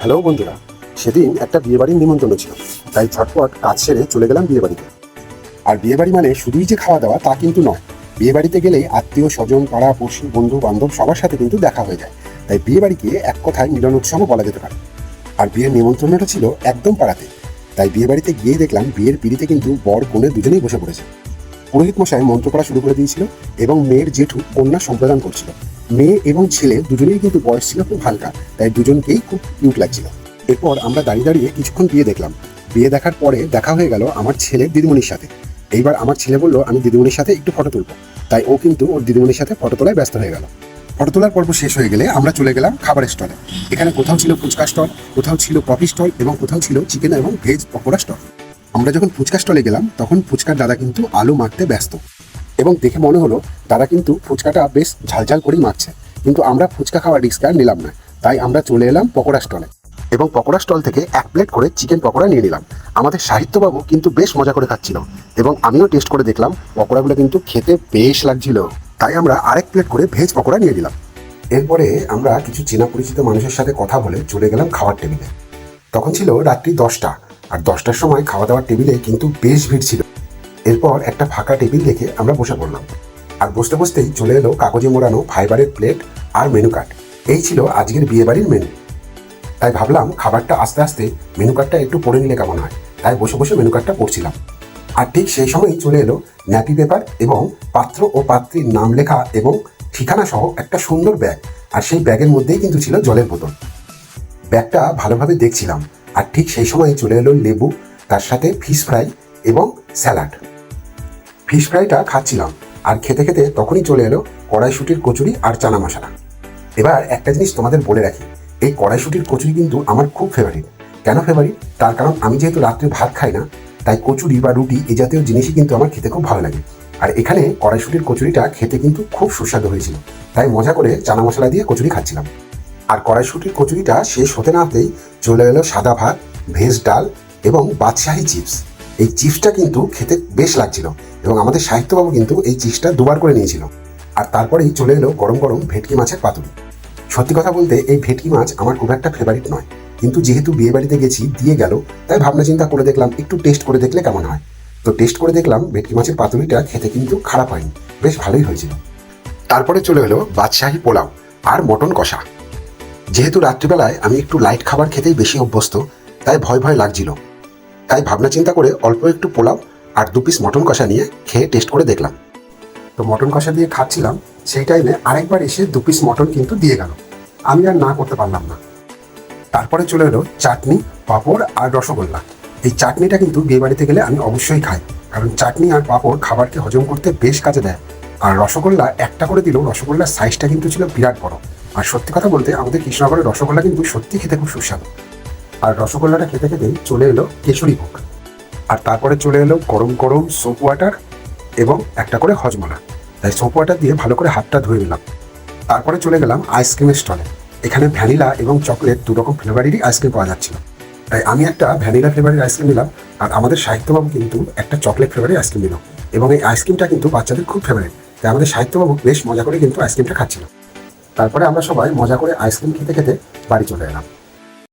Hello বন্ধুরা, সেদিন একটা বিয়েবাড়ির নিমন্ত্রণ ছিল, তাই ঝটপট কাজ সেরে চলে গেলাম বিয়েবাড়িতে। আর বিয়েবাড়ি মানে শুধুই যে খাওয়া দাওয়া তা কিন্তু নয়, বিয়েবাড়িতে গেলেই আত্মীয় স্বজন, পাড়া পড়শি বন্ধু, বান্ধব সবার সাথে কিন্তু দেখা হয়ে যায়, তাই বিয়েবাড়িকে এক কথায় মিলন উৎসবও বলা যেতে পারে। আর বিয়ের নিমন্ত্রণটা ছিল একদম পাড়াতে, তাই বিয়েবাড়িতে গিয়ে দেখলাম বিয়ের পিড়িতে কিন্তু বর কনে দুজনেই বসে পড়েছে। পুরোহিত মশাই মন্ত্র করা শুরু করে দিয়েছিল এবং মেয়ের জেঠু কন্যা সম্প্রদান করছিল। মেয়ে এবং ছেলে দুজনেই কিন্তু বয়স ছিল খুব হালকা, তাই দুজনকেই খুব কিউট লাগছিল। এরপর আমরা দাঁড়িয়ে দাঁড়িয়ে কিছুক্ষণ বিয়ে দেখলাম। বিয়ে দেখার পরে দেখা হয়ে গেল আমার ছেলের দিদিমণির সাথে। এইবার আমার ছেলে বলল, আমি দিদিমণির সাথে একটু ফটো তুলবো। তাই ও কিন্তু ওর দিদিমণির সাথে ফটো তোলায় ব্যস্ত হয়ে গেল। ফটো তোলার পর্ব শেষ হয়ে গেলে আমরা চলে গেলাম খাবারের স্টলে এখানে কোথাও ছিল ফুচকা স্টল কোথাও ছিল কফি স্টল এবং কোথাও ছিল চিকেন এবং ভেজ পকোড়া স্টল আমরা যখন ফুচকা স্টলে গেলাম, তখন ফুচকার দাদা কিন্তু আলু মারতে ব্যস্ত। এবং দেখে মনে হলো দাদা কিন্তু ফুচকাটা বেশ ঝালঝাল করেই মারছে কিন্তু আমরা ফুচকা খাওয়ার রিস্ক আর নিলাম না। তাই আমরা চলে এলাম পকোড়া স্টলে এবং পকোড়া স্টল থেকে এক প্লেট করে চিকেন পকোড়া নিয়ে নিলাম। আমাদের সাহিত্যবাবু কিন্তু বেশ মজা করে খাচ্ছিল এবং আমিও টেস্ট করে দেখলাম পকোড়াগুলো কিন্তু খেতে বেশ লাগছিল। তাই আমরা আরেক প্লেট করে ভেজ পকোড়া নিয়ে নিলাম। এরপরে আমরা কিছু চেনা পরিচিত মানুষের সাথে কথা বলে চলে গেলাম খাওয়ার টেবিলে তখন ছিল রাত্রি দশটা। আর দশটার সময় খাওয়া দাওয়ার টেবিলে কিন্তু বেশ ভিড় ছিল। এরপর একটা ফাঁকা টেবিল দেখে আমরা বসে পড়লাম। আর বসতে বসতেই চলে এলো কাগজে মোড়ানো ফাইবারের প্লেট আর মেনু কার্ড। এই ছিল আজকের বিয়েবাড়ির মেনু। তাই ভাবলাম খাবারটা আস্তে আস্তে মেনু কার্ডটা একটু পড়ে নিলে কেমন হয়? তাই বসে বসে মেনু কার্ডটা পড়ছিলাম। আর ঠিক সেই সময়ই চলে এলো ন্যাপি পেপার এবং পাত্র ও পাত্রীর নাম লেখা এবং ঠিকানা সহ একটা সুন্দর ব্যাগ। আর সেই ব্যাগের মধ্যেই কিন্তু ছিল জলের বোতল। ব্যাগটা ভালোভাবে দেখছিলাম। আর ঠিক সেই সময় চলে এলো লেবু, তার সাথে ফিশ ফ্রাই এবং স্যালাড। ফিশ ফ্রাইটা খাচ্ছিলাম, আর খেতে খেতে তখনই চলে এলো কড়াইশুটির কচুরি আর চানা মশলা। এবার একটা জিনিস তোমাদের বলে রাখি, এই কড়াইশুটির কচুরি কিন্তু আমার খুব ফেভারিট কেন ফেভারিট তার কারণ আমি যেহেতু রাত্রে ভাত খাই না, তাই কচুরি বা রুটি এ জাতীয় জিনিসই কিন্তু আমার খেতে খুব ভালো লাগে। আর এখানে কড়াইশুটির কচুরিটা খেতে কিন্তু খুব সুস্বাদু হয়েছিল, তাই মজা করে চানা মশলা দিয়ে কচুরি খাচ্ছিলাম। আর কড়াইশুটির কচুরিটা শেষ হতে না হতেই চলে এলো সাদা ভাত, ভেজ ডাল এবং বাদশাহী চিপস। এই চিপসটা কিন্তু খেতে বেশ লাগছিল এবং আমাদের সাহিত্যবাবু কিন্তু এই চিপসটা দুবার করে নিয়েছিল। আর তারপরেই চলে এলো গরম গরম ভেটকি মাছের পাতুরি। সত্যি কথা বলতে এই ভেটকি মাছ আমার খুব একটা ফেভারিট নয়। কিন্তু যেহেতু বিয়ে বাড়িতে গেছি, দিয়ে গেল, তাই ভাবনা চিন্তা করে দেখলাম, একটু টেস্ট করে দেখলে কেমন হয়। তো টেস্ট করে দেখলাম ভেটকি মাছের পাতুরিটা খেতে কিন্তু খারাপ হয়নি, বেশ ভালোই হয়েছিল। তারপরে চলে এলো বাদশাহী পোলাও আর মটন কষা। যেহেতু রাত্রিবেলায় আমি একটু লাইট খাবার খেতেই বেশি অভ্যস্ত, তাই ভয় ভয় লাগছিল। তাই ভাবনা চিন্তা করে অল্প একটু পোলাও আর দু পিস মটন কষা নিয়ে খেয়ে টেস্ট করে দেখলাম। তো মটন কষা দিয়ে খাচ্ছিলাম, সেই টাইমে আরেকবার এসে দু পিস মটন কিন্তু দিয়ে গেল। আমি আর না করতে পারলাম না। তারপরে চলে এলো চাটনি, পাঁপড় আর রসগোল্লা। এই চাটনিটা কিন্তু বিয়ে বাড়িতে গেলে আমি অবশ্যই খাই, কারণ চাটনি আর পাঁপড় খাবারকে হজম করতে বেশ কাজে দেয়। আর রসগোল্লা একটা করে দিলেও রসগোল্লার সাইজটা কিন্তু ছিল বিরাট বড়। আর সত্যি কথা বলতে আমাদের কৃষ্ণনগরের রসগোল্লা কিন্তু সত্যি খেতে খুব সুস্বাদু। আর রসগোল্লাটা খেতে খেতেই চলে এলো কেশরী ভোগ। আর তারপরে চলে এলো গরম গরম সোপ ওয়াটার এবং একটা করে হজমলা। তাই সোপ ওয়াটার দিয়ে ভালো করে হাতটা ধুয়ে নিলাম। তারপরে চলে গেলাম আইসক্রিমের স্টলে এখানে ভ্যানিলা এবং চকলেট দু রকম ফ্লেভারেরই আইসক্রিম পাওয়া যাচ্ছিল। তাই আমি একটা ভ্যানিলা ফ্লেভারের আইসক্রিম নিলাম আর আমাদের সাহিত্যবাবু কিন্তু একটা চকলেট ফ্লেভারের আইসক্রিম নিল। এবং এই আইসক্রিমটা কিন্তু বাচ্চাদের খুব ফেভারিট তাই আমাদের সাহিত্যবাবু বেশ মজা করে কিন্তু আইসক্রিমটা খাচ্ছিল। তারপরে আমরা সবাই মজা করে আইসক্রিম খেতে খেতে বাড়ি চলে এলাম।